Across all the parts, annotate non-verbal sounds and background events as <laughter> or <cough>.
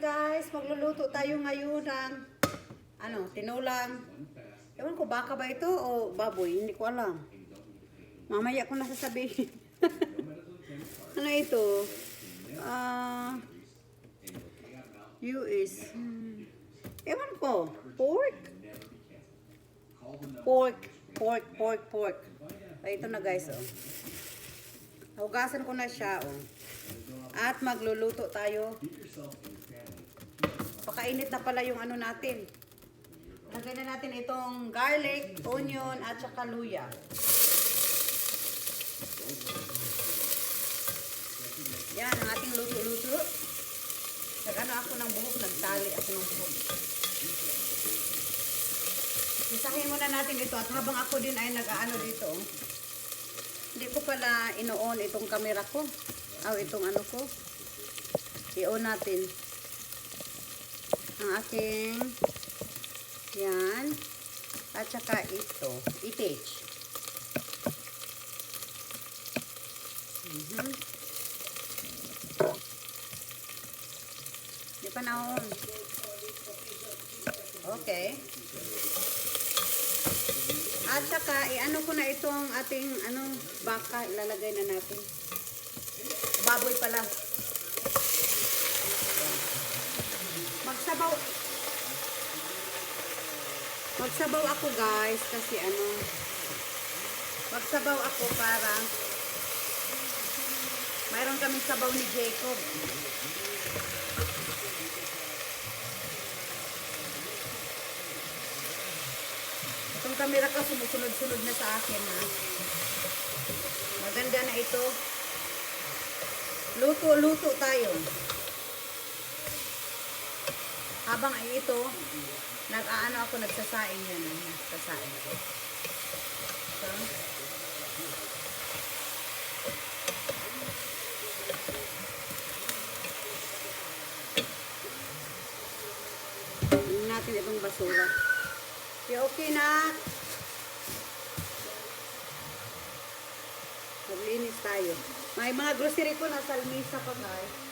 guys, magluluto tayo ngayon ng ano, tinulang. Ewan ko, baka ba ito o baboy? Hindi ko alam. Mamaya ko nasasabihin. <laughs> ano ito? Ah, US. Hmm. Ewan ko. Pork? Pork. Pork, pork, pork. Ay, ito na guys, oh. Hugasan ko na siya, oh. At magluluto tayo. Pakainit na pala yung ano natin. Lagyan na natin itong garlic, onion, at saka luya. Yan, ang ating luto-luto. Nagano ako ng buhok, nagtali ako ng buhok. Isahin muna natin ito at habang ako din ay nag-ano dito. Hindi ko pala ino-on itong camera ko. Aw, itong ano ko. I-on natin. Ang aking yan. At saka ito. Mhm. Di pa na-on. Okay. At saka, i-ano ko na itong ating, ano, baka, ilalagay na natin. Baboy pala. Magsabaw. Magsabaw ako guys, kasi ano, magsabaw ako para mayroon kaming sabaw ni Jacob. Itong camera ko sumusunod-sunod na sa akin ha. Maganda na ito. Luto-luto tayo. Habang ay ito, nag-aano ako, nagsasaing yan. eh, Nagsasaing ko. So, natin itong basura. Okay, okay na. Maglinis tayo. May mga grocery ko nasa lamisa pa guys.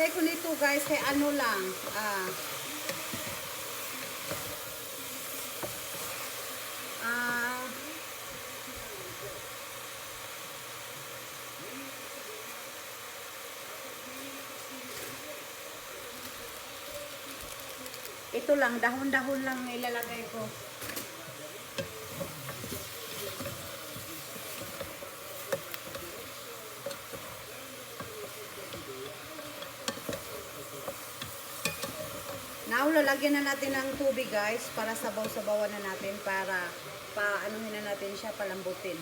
Ang ilalagay ko nito guys ay ano lang. Ah. Ah. Ito lang, dahon-dahon lang ilalagay ko. Now, lalagyan na natin ng tubig guys para sabaw-sabawan na natin para paanuhin na natin siya palambutin.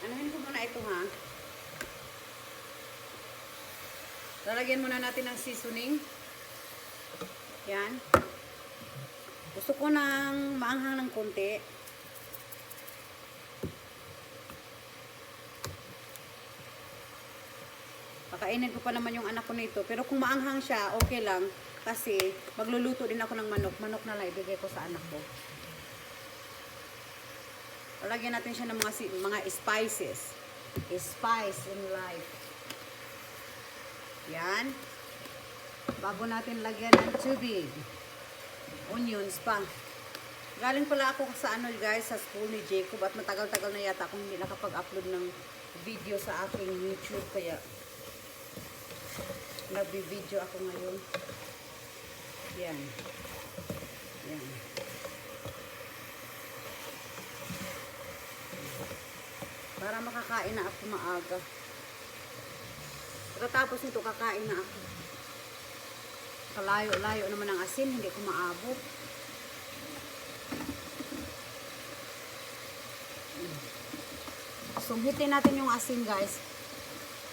Anuhin ko muna ito ha. Lalagyan muna natin ng seasoning. Yan. Gusto ko ng maanghang ng konti. Pakainin ko pa naman yung anak ko nito. Pero kung maanghang siya, okay lang. Kasi magluluto din ako ng manok. Manok na lang ibigay ko sa anak ko. Lagyan natin siya ng mga, mga spices. Spice in life. Yan. Bago natin lagyan ng tubig. Onions pa. Galing pala ako sa ano guys, sa school ni Jacob at matagal-tagal na yata akong hindi nakapag-upload ng video sa aking YouTube kaya nagbi-video ako ngayon. Yan. Yan. Para makakain na ako maaga. Pagkatapos nito, kakain na ako. Kalayo-layo naman ang asin, hindi ko maabot. sunghitin natin yung asin guys.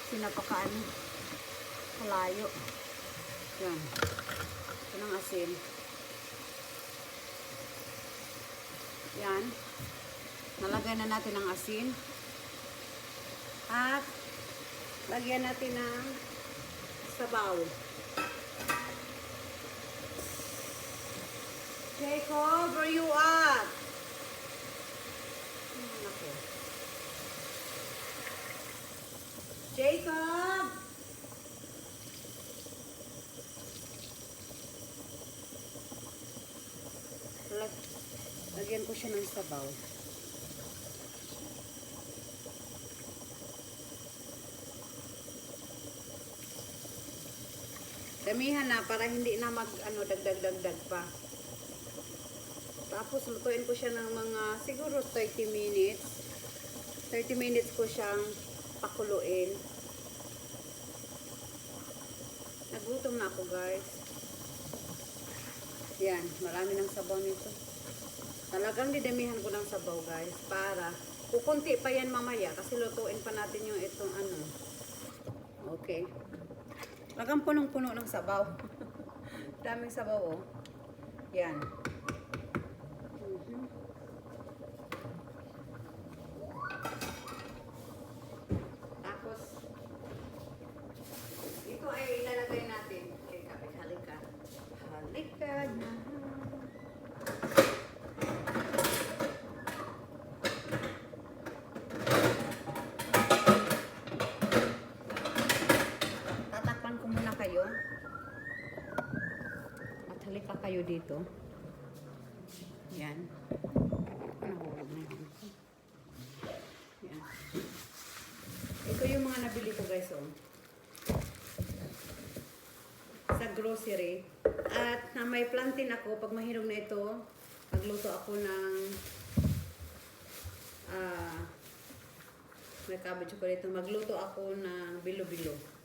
Sinapakaan. Kalayo. Yan. Ito ng asin. Yan. Nalagay na natin ang asin. At lagyan natin ng sabaw. Jacob, where you at? Hmm, ako. Jacob! Lag lagyan ko siya ng sabaw. Damihan na para hindi na mag ano dagdag dagdag pa. Tapos lutuin ko siya ng mga siguro 30 minutes. 30 minutes ko siyang pakuluin. Nagutom na ako guys. Yan, marami ng sabaw nito. Talagang didamihan ko ng sabaw guys para kukunti pa yan mamaya kasi lutuin pa natin yung itong ano. Okay. Talagang punong-puno ng sabaw. <laughs> Daming sabaw oh. Yan. Mhm. Tapos, ito ay ilalagay natin. Okay, kapit, halika. Halika na. Tatakpan ko muna kayo. At halika kayo dito. Yan. Yan. Ito yung mga nabili ko guys oh. Sa grocery. At na may plantin ako, pag mahinog na ito, magluto ako ng ah may cabbage ko dito. Magluto ako ng bilo-bilo.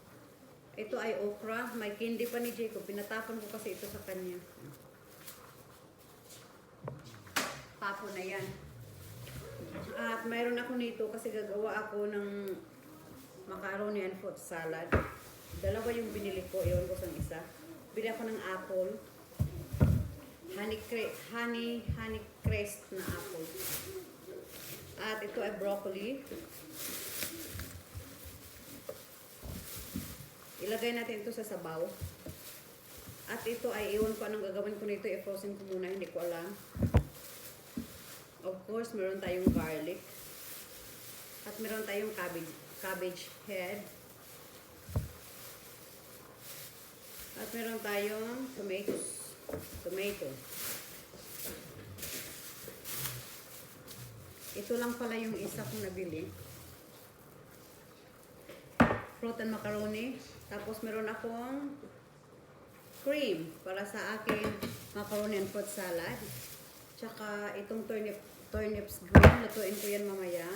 Ito ay okra. May candy pa ni Jacob. Pinatapon ko kasi ito sa kanya. Tapon na yan. At mayroon ako nito kasi gagawa ako ng macaroni and fruit salad. Dalawa yung binili ko. Iwan ko sa isa. Bili ako ng apple. Honey, honey, honey crest na apple. At ito ay broccoli. Ilagay natin ito sa sabaw. At ito ay iwan ko anong gagawin ko nito. I-frozen ko muna. Hindi ko alam. Of course, meron tayong garlic. At meron tayong cabbage, cabbage head. At meron tayong tomatoes. Tomato. Ito lang pala yung isa kong nabili. Fruit and macaroni. Tapos meron akong cream para sa aking macaroni and fruit salad. Tsaka itong turnip, turnips green. Lutuin ko yan mamaya.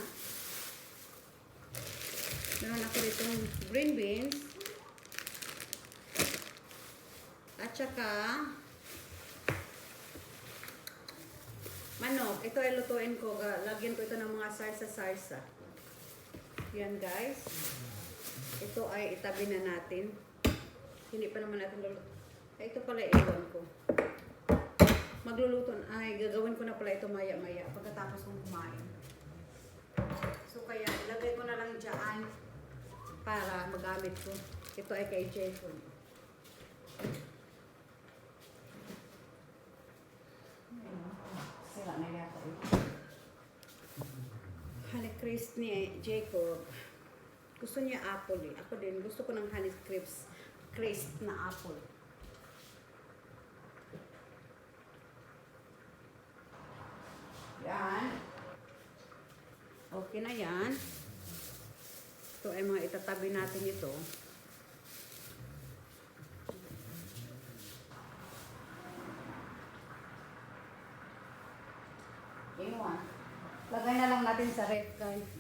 Meron ako ditong green beans. At tsaka manok. Ito ay lutuin ko. Lagyan ko ito ng mga sarsa-sarsa. Yan guys. Ito ay itabi na natin. Hindi pa naman natin luluto. Ay, ito pala iwan ko. Magluluto. Ay, gagawin ko na pala ito maya-maya. Pagkatapos kong kumain. So, kaya ilagay ko na lang dyan para magamit ko. Ito ay kay Jason. Sira na yata ito. Honey crisp ni Jacob. Gusto niya apple eh. Ako din, gusto ko ng honey crisp, crisp na apple. Yan. Okay na yan. Ito ay mga itatabi natin ito. Iwan. Lagay na lang natin sa ref guys.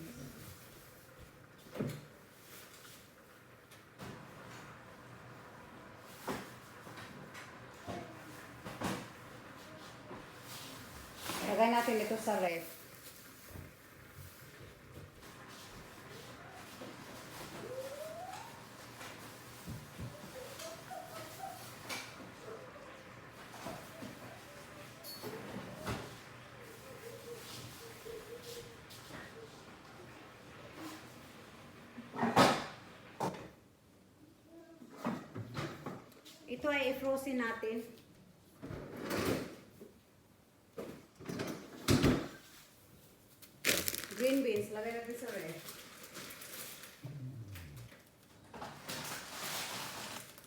Lagay natin ito sa ref. Ito ay i-frozen natin. Green beans, lagay natin sa ref.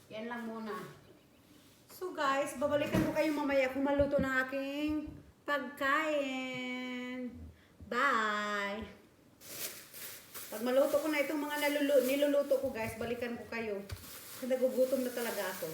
Yan lang muna. So guys, babalikan ko kayo mamaya kung maluto ng aking pagkain. Bye! Pag maluto ko na itong mga niluluto ko guys, balikan ko kayo. Nagugutom na talaga ako.